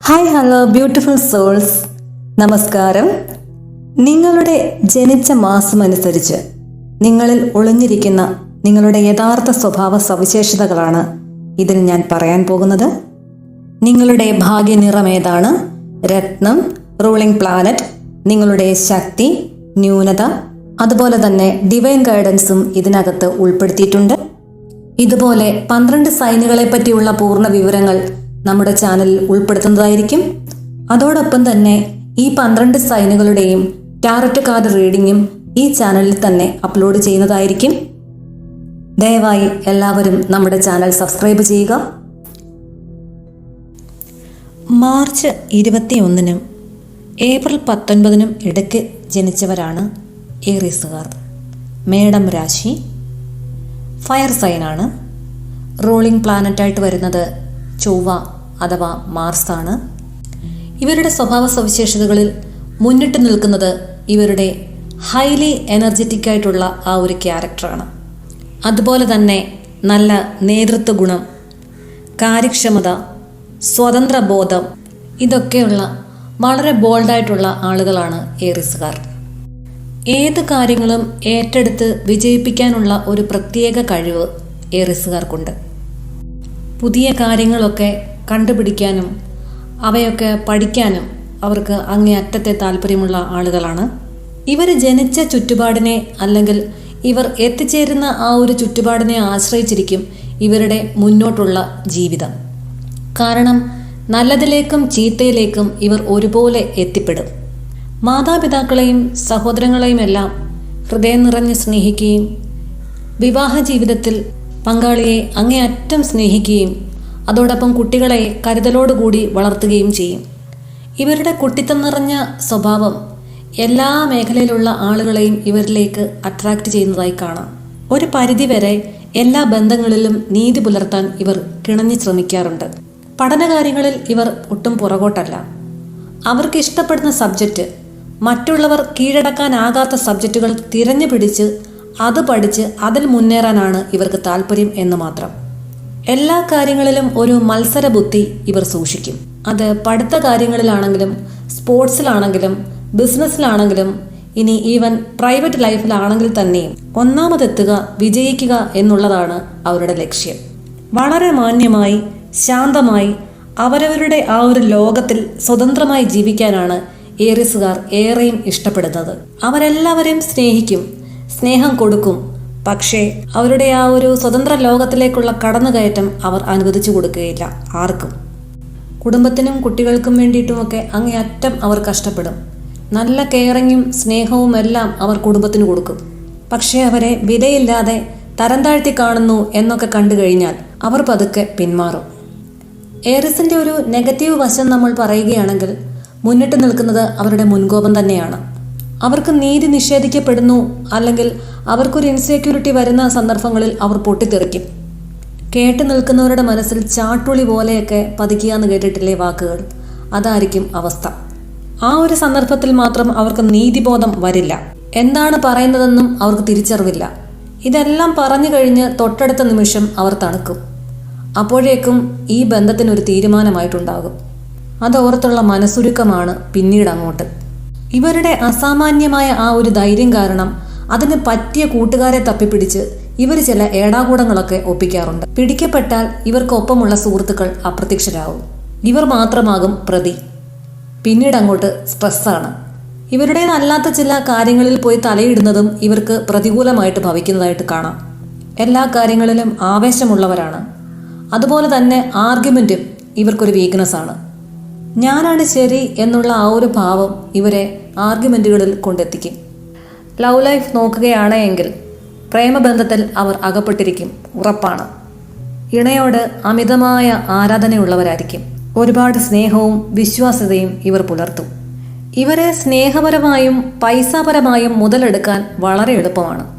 Hi hello beautiful souls നമസ്കാരം. നിങ്ങളുടെ ജനിച്ച മാസം അനുസരിച്ച് നിങ്ങളിൽ ഒളിഞ്ഞിരിക്കുന്ന നിങ്ങളുടെ യഥാർത്ഥ സ്വഭാവ സവിശേഷതകളാണ് ഇതിൽ ഞാൻ പറയാൻ പോകുന്നത്. നിങ്ങളുടെ ഭാഗ്യനിറം ഏതാണ്? രത്നം റൂളിംഗ് പ്ലാനറ്റ് നിങ്ങളുടെ ശക്തി ന്യൂനത അതുപോലെ തന്നെ ഡിവൈൻ ഗൈഡൻസും ഇതിനകത്ത് ഉൾപ്പെടുത്തിയിട്ടുണ്ട്. ഇതുപോലെ പന്ത്രണ്ട് സൈനുകളെ പറ്റിയുള്ള പൂർണ വിവരങ്ങൾ നമ്മുടെ ചാനലിൽ ഉൾപ്പെടുത്തുന്നതായിരിക്കും. അതോടൊപ്പം തന്നെ ഈ പന്ത്രണ്ട് സൈനുകളുടെയും ടാരറ്റ് കാർഡ് റീഡിങ്ങും ഈ ചാനലിൽ തന്നെ അപ്ലോഡ് ചെയ്യുന്നതായിരിക്കും. ദയവായി എല്ലാവരും നമ്മുടെ ചാനൽ സബ്സ്ക്രൈബ് ചെയ്യുക. മാർച്ച് ഇരുപത്തിയൊന്നിനും ഏപ്രിൽ പത്തൊൻപതിനും ഇടയ്ക്ക് ജനിച്ചവരാണ് ഏറീസുകാർ. മേഡം രാശി. ഫയർ സൈനാണ്. റൂളിംഗ് പ്ലാനറ്റായിട്ട് വരുന്നത് ചൊവ്വ അഥവാ മാർസ് ആണ് ഇവരുടെ സ്വഭാവ സവിശേഷതകളിൽ മുന്നിട്ട് നിൽക്കുന്നത് ഇവരുടെ ഹൈലി എനർജറ്റിക് ആയിട്ടുള്ള ആ ഒരു ക്യാരക്ടറാണ് അതുപോലെ തന്നെ നല്ല നേതൃത്വ ഗുണം കാര്യക്ഷമത സ്വതന്ത്ര ബോധം ഇതൊക്കെയുള്ള വളരെ ബോൾഡായിട്ടുള്ള ആളുകളാണ് ഏറിസുകാർ. ഏത് കാര്യങ്ങളും ഏറ്റെടുത്ത് വിജയിപ്പിക്കാനുള്ള ഒരു പ്രത്യേക കഴിവ് ഏറിസുകാർക്കുണ്ട്. പുതിയ കാര്യങ്ങളൊക്കെ കണ്ടുപിടിക്കാനും അവയൊക്കെ പഠിക്കാനും അവർക്ക് അങ്ങേയറ്റത്തെ താല്പര്യമുള്ള ആളുകളാണ്. ഇവർ ജനിച്ച ചുറ്റുപാടിനെ അല്ലെങ്കിൽ ഇവർ എത്തിച്ചേരുന്ന ആ ഒരു ചുറ്റുപാടിനെ ആശ്രയിച്ചിരിക്കും ഇവരുടെ മുന്നോട്ടുള്ള ജീവിതം. കാരണം നല്ലതിലേക്കും ചീത്തയിലേക്കും ഇവർ ഒരുപോലെ എത്തിപ്പെടും. മാതാപിതാക്കളെയും സഹോദരങ്ങളെയും എല്ലാം ഹൃദയം നിറഞ്ഞ് സ്നേഹിക്കുകയും വിവാഹ ജീവിതത്തിൽ പങ്കാളിയെ അങ്ങേയറ്റം സ്നേഹിക്കുകയും അതോടൊപ്പം കുട്ടികളെ കരുതലോടുകൂടി വളർത്തുകയും ചെയ്യും. ഇവരുടെ കുട്ടിത്തം നിറഞ്ഞ സ്വഭാവം എല്ലാ മേഖലയിലുള്ള ആളുകളെയും ഇവരിലേക്ക് അട്രാക്റ്റ് ചെയ്യുന്നതായി കാണാം. ഒരു പരിധിവരെ എല്ലാ ബന്ധങ്ങളിലും നീതി പുലർത്താൻ ഇവർ കിണഞ്ഞു ശ്രമിക്കാറുണ്ട്. പഠനകാര്യങ്ങളിൽ ഇവർ ഒട്ടും പുറകോട്ടല്ല. അവർക്ക് ഇഷ്ടപ്പെടുന്ന സബ്ജക്റ്റ് മറ്റുള്ളവർ കീഴടക്കാനാകാത്ത സബ്ജക്റ്റുകൾ തിരഞ്ഞു പിടിച്ച് അത് പഠിച്ച് അതിൽ മുന്നേറാനാണ് ഇവർക്ക് താല്പര്യം എന്ന് മാത്രം. എല്ലാ കാര്യങ്ങളിലും ഒരു മത്സര ബുദ്ധി ഇവർ സൂക്ഷിക്കും. അത് പഠിത്ത കാര്യങ്ങളിലാണെങ്കിലും സ്പോർട്സിലാണെങ്കിലും ബിസിനസ്സിലാണെങ്കിലും ഇനി ഈവൻ പ്രൈവറ്റ് ലൈഫിലാണെങ്കിൽ തന്നെയും ഒന്നാമതെത്തുക വിജയിക്കുക എന്നുള്ളതാണ് അവരുടെ ലക്ഷ്യം. വളരെ മാന്യമായി ശാന്തമായി അവരവരുടെ ആ ഒരു ലോകത്തിൽ സ്വതന്ത്രമായി ജീവിക്കാനാണ് ഏറിസുകാർ ഏറെയും ഇഷ്ടപ്പെടുന്നത്. അവരെല്ലാവരെയും സ്നേഹിക്കും സ്നേഹം കൊടുക്കും. പക്ഷേ അവരുടെ ആ ഒരു സ്വതന്ത്ര ലോകത്തിലേക്കുള്ള കടന്നുകയറ്റം അവർ അനുവദിച്ചു കൊടുക്കുകയില്ല ആർക്കും. കുടുംബത്തിനും കുട്ടികൾക്കും വേണ്ടിയിട്ടുമൊക്കെ അങ്ങേയറ്റം അവർ കഷ്ടപ്പെടും. നല്ല കെയറിങ്ങും സ്നേഹവും എല്ലാം അവർ കുടുംബത്തിന് കൊടുക്കും. പക്ഷേ അവരെ വിലയില്ലാതെ തരം താഴ്ത്തി കാണുന്നു എന്നൊക്കെ കണ്ടു കഴിഞ്ഞാൽ അവർ പതുക്കെ പിന്മാറും. ഏറിസിന്റെ ഒരു നെഗറ്റീവ് വശം നമ്മൾ പറയുകയാണെങ്കിൽ മുന്നിട്ട് നിൽക്കുന്നത് അവരുടെ മുൻകോപം തന്നെയാണ്. അവർക്ക് നീതി നിഷേധിക്കപ്പെടുന്നു അല്ലെങ്കിൽ അവർക്കൊരു ഇൻസെക്യൂരിറ്റി വരുന്ന സന്ദർഭങ്ങളിൽ അവർ പൊട്ടിത്തെറിക്കും. കേട്ടു നിൽക്കുന്നവരുടെ മനസ്സിൽ ചാട്ടുളി പോലെയൊക്കെ പതിക്കുക എന്ന് കേട്ടിട്ടില്ലേ വാക്കുകൾ? അതായിരിക്കും അവസ്ഥ. ആ ഒരു സന്ദർഭത്തിൽ മാത്രം അവർക്ക് നീതിബോധം വരില്ല. എന്താണ് പറയുന്നതെന്നും അവർക്ക് തിരിച്ചറിവില്ല. ഇതെല്ലാം പറഞ്ഞു കഴിഞ്ഞ് തൊട്ടടുത്ത നിമിഷം അവർ തണുക്കും. അപ്പോഴേക്കും ഈ ബന്ധത്തിനൊരു തീരുമാനമായിട്ടുണ്ടാകും. അതോർത്തുള്ള മനസ്സുരുക്കമാണ് പിന്നീട് അങ്ങോട്ട്. ഇവരുടെ അസാമാന്യമായ ആ ഒരു ധൈര്യം കാരണം അതിന് പറ്റിയ കൂട്ടുകാരെ തപ്പിപ്പിടിച്ച് ഇവർ ചില ഏടാകൂടങ്ങളൊക്കെ ഒപ്പിക്കാറുണ്ട്. പിടിക്കപ്പെട്ടാൽ ഇവർക്കൊപ്പമുള്ള സുഹൃത്തുക്കൾ അപ്രത്യക്ഷരാകും ഇവർ മാത്രമാകും പ്രതി. പിന്നീട് അങ്ങോട്ട് സ്ട്രെസ്സാണ്. ഇവരുടേതല്ലാത്ത ചില കാര്യങ്ങളിൽ പോയി തലയിടുന്നതും ഇവർക്ക് പ്രതികൂലമായിട്ട് ഭവിക്കുന്നതായിട്ട് കാണാം. എല്ലാ കാര്യങ്ങളിലും ആവേശമുള്ളവരാണ്. അതുപോലെ തന്നെ ആർഗ്യുമെന്റും ഇവർക്കൊരു വീക്ക്നെസ് ആണ്. ഞാനാണ് ശരി എന്നുള്ള ആ ഒരു ഭാവം ഇവരെ ആർഗ്യുമെന്റുകളിൽ കൊണ്ടെത്തിക്കും. ലവ് ലൈഫ് നോക്കുകയാണ് എങ്കിൽ പ്രേമബന്ധത്തിൽ അവർ അകപ്പെട്ടിരിക്കും ഉറപ്പാണ്. ഇണയോട് അമിതമായ ആരാധനയുള്ളവരായിരിക്കും. ഒരുപാട് സ്നേഹവും വിശ്വാസ്യതയും ഇവർ പുലർത്തും. ഇവരെ സ്നേഹപരമായും പൈസാപരമായും മുതലെടുക്കാൻ വളരെ എളുപ്പമാണ്.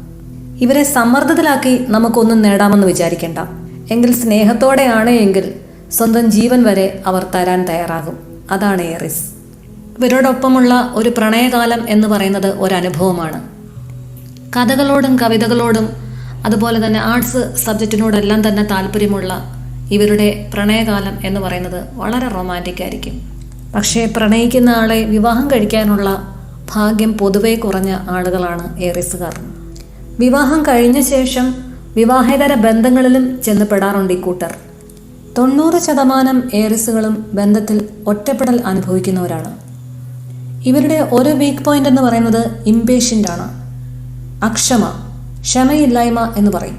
ഇവരെ സമ്മർദ്ദത്തിലാക്കി നമുക്കൊന്നും നേടാമെന്ന് വിചാരിക്കേണ്ട. എങ്കിൽ സ്നേഹത്തോടെയാണ് എങ്കിൽ സ്വന്തം ജീവൻ വരെ അവർ തരാൻ തയ്യാറാകും. അതാണ് ഏറിസ്. ഇവരോടൊപ്പമുള്ള ഒരു പ്രണയകാലം എന്ന് പറയുന്നത് ഒരനുഭവമാണ്. കഥകളോടും കവിതകളോടും അതുപോലെ തന്നെ ആർട്സ് സബ്ജക്റ്റിനോടെല്ലാം തന്നെ താല്പര്യമുള്ള ഇവരുടെ പ്രണയകാലം എന്ന് പറയുന്നത് വളരെ റൊമാന്റിക് ആയിരിക്കും. പക്ഷേ പ്രണയിക്കുന്ന ആളെ വിവാഹം കഴിക്കാനുള്ള ഭാഗ്യം പൊതുവേ കുറഞ്ഞ ആളുകളാണ് ഏറിസുകാർ വിവാഹം കഴിഞ്ഞ ശേഷം വിവാഹേതര ബന്ധങ്ങളിലും ചെന്ന് പെടാറുണ്ട് ഈ കൂട്ടർ. തൊണ്ണൂറ് ശതമാനം ഏറിസുകളും ബന്ധത്തിൽ ഒറ്റപ്പെടൽ അനുഭവിക്കുന്നവരാണ്. ഇവരുടെ ഒരു വീക്ക് പോയിന്റ് എന്ന് പറയുന്നത് ഇംപേഷ്യന്റ് ആണ്. അക്ഷമ ക്ഷമയില്ലായ്മ എന്ന് പറയും.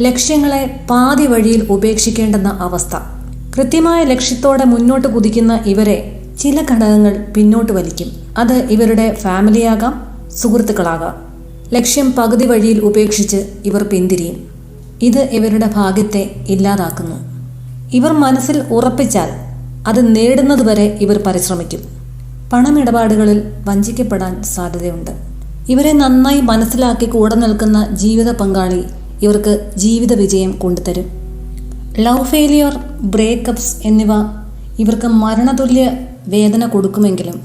ലക്ഷ്യങ്ങളെ പാതി വഴിയിൽ ഉപേക്ഷിക്കേണ്ടെന്ന അവസ്ഥ. കൃത്യമായ ലക്ഷ്യത്തോടെ മുന്നോട്ട് കുതിക്കുന്ന ഇവരെ ചില ഘടകങ്ങൾ പിന്നോട്ട് വലിക്കും. അത് ഇവരുടെ ഫാമിലിയാകാം സുഹൃത്തുക്കളാകാം. ലക്ഷ്യം പകുതി വഴിയിൽ ഉപേക്ഷിച്ച് ഇവർ പിന്തിരിയും. ഇത് ഇവരുടെ ഭാഗ്യത്തെ ഇല്ലാതാക്കുന്നു. ഇവർ മനസ്സിൽ ഉറപ്പിച്ചാൽ അത് നേടുന്നതുവരെ ഇവർ പരിശ്രമിക്കും. പണമിടപാടുകളിൽ വഞ്ചിക്കപ്പെടാൻ സാധ്യതയുണ്ട്. ഇവരെ നന്നായി മനസ്സിലാക്കി കൂടെ നിൽക്കുന്ന ജീവിത പങ്കാളി ഇവർക്ക് ജീവിത വിജയം കൊണ്ടുതരും. ലവ് ഫെയിലിയർ ബ്രേക്കപ്സ് എന്നിവ ഇവർക്ക് മരണതുല്യ വേദന കൊടുക്കുമെങ്കിലും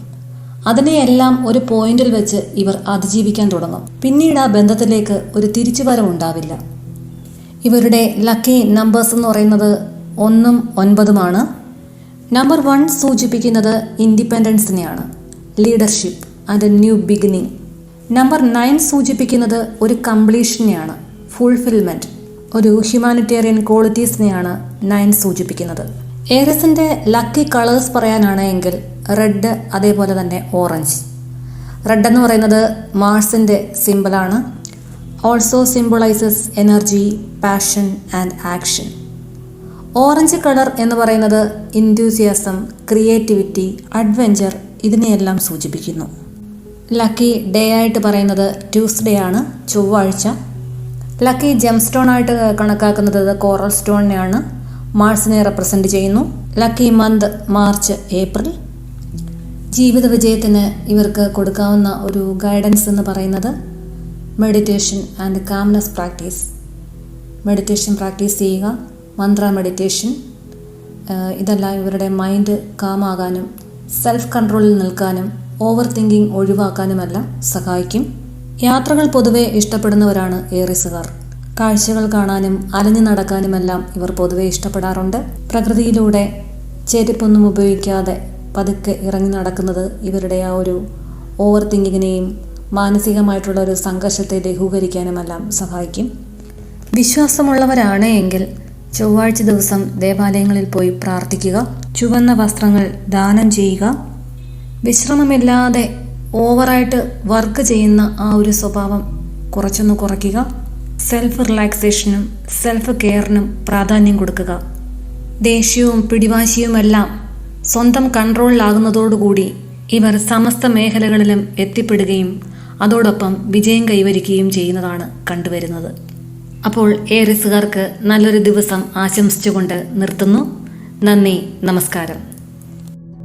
അതിനെയെല്ലാം ഒരു പോയിന്റിൽ വെച്ച് ഇവർ അതിജീവിക്കാൻ തുടങ്ങും. പിന്നീട് ആ ബന്ധത്തിലേക്ക് ഒരു തിരിച്ചുവരവുണ്ടാവില്ല. ഇവരുടെ ലക്കി നമ്പേഴ്സ് എന്ന് പറയുന്നത് ഒന്നും ഒൻപതുമാണ്. നമ്പർ വൺ സൂചിപ്പിക്കുന്നത് ഇൻഡിപെൻഡൻസിനെയാണ് leadership and a new beginning number nine സൂചിപ്പിക്കുന്നത് ഒരു കംപ്ലീഷനെയാണ് ഫുൾഫിൽമെന്റ് ഒരു ഹ്യൂമാനിറ്റേറിയൻ ക്വാളിറ്റീസിനെയാണ് നയൻ സൂചിപ്പിക്കുന്നത്. ഏറസിന്റെ ലക്കി കളേഴ്സ് പറയാനാണ് എങ്കിൽ റെഡ് അതേപോലെ തന്നെ ഓറഞ്ച് റെഡ് എന്ന് പറയുന്നത് മാർസിന്റെ സിമ്പിളാണ് also symbolises energy passion and action orange colour എന്ന് പറയുന്നത് ഇൻഡ്യൂസിയാസം ക്രിയേറ്റിവിറ്റി അഡ്വഞ്ചർ ഇതിനെയെല്ലാം സൂചിപ്പിക്കുന്നു. ലക്കി ഡേ ആയിട്ട് പറയുന്നത് ട്യൂസ്ഡേ ആണ് ചൊവ്വാഴ്ച. ലക്കി ജെം സ്റ്റോൺ ആയിട്ട് കണക്കാക്കുന്നത് കോറൽ സ്റ്റോണിനെയാണ് മാർസിനെ റെപ്രസെന്റ് ചെയ്യുന്നു. ലക്കി മന്ത് മാർച്ച് ഏപ്രിൽ ജീവിത വിജയത്തിന് ഇവർക്ക് കൊടുക്കാവുന്ന ഒരു ഗൈഡൻസ് എന്ന് പറയുന്നത് meditation and calmness practice meditation practice ചെയ്യുക. മന്ത്ര മെഡിറ്റേഷൻ ഇതെല്ലാം ഇവരുടെ മൈൻഡ് കാമാകാനും സെൽഫ് കൺട്രോളിൽ നിൽക്കാനും ഓവർ തിങ്കിങ് ഒഴിവാക്കാനുമെല്ലാം സഹായിക്കും. യാത്രകൾ പൊതുവെ ഇഷ്ടപ്പെടുന്നവരാണ് ഏറിസുകാർ. കാഴ്ചകൾ കാണാനും അലഞ്ഞു നടക്കാനുമെല്ലാം ഇവർ പൊതുവെ ഇഷ്ടപ്പെടാറുണ്ട്. പ്രകൃതിയിലൂടെ ചെരുപ്പൊന്നും ഉപയോഗിക്കാതെ പതുക്കെ ഇറങ്ങി നടക്കുന്നത് ഇവരുടെ ആ ഒരു ഓവർ തിങ്കിങ്ങിനെയും മാനസികമായിട്ടുള്ള ഒരു സംഘർഷത്തെ ലഘൂകരിക്കാനുമെല്ലാം സഹായിക്കും. വിശ്വാസമുള്ളവരാണ് എങ്കിൽ ചൊവ്വാഴ്ച ദിവസം ദേവാലയങ്ങളിൽ പോയി പ്രാർത്ഥിക്കുക ചുവന്ന വസ്ത്രങ്ങൾ ദാനം ചെയ്യുക. വിശ്രമമില്ലാതെ ഓവറായിട്ട് വർക്ക് ചെയ്യുന്ന ആ ഒരു സ്വഭാവം കുറച്ചൊന്ന് കുറയ്ക്കുക. സെൽഫ് റിലാക്സേഷനും സെൽഫ് കെയറിനും പ്രാധാന്യം കൊടുക്കുക. ദേഷ്യവും പിടിവാശിയുമെല്ലാം സ്വന്തം കൺട്രോളിലാകുന്നതോടുകൂടി ഇവർ സമസ്ത മേഖലകളിലും എത്തിപ്പെടുകയും അതോടൊപ്പം വിജയം കൈവരിക്കുകയും ചെയ്യുന്നതാണ് കണ്ടുവരുന്നത്. അപ്പോൾ ഏറിസുകാർക്ക് നല്ലൊരു ദിവസം ആശംസിച്ചുകൊണ്ട് നിർത്തുന്നു. നന്ദി നമസ്കാരം.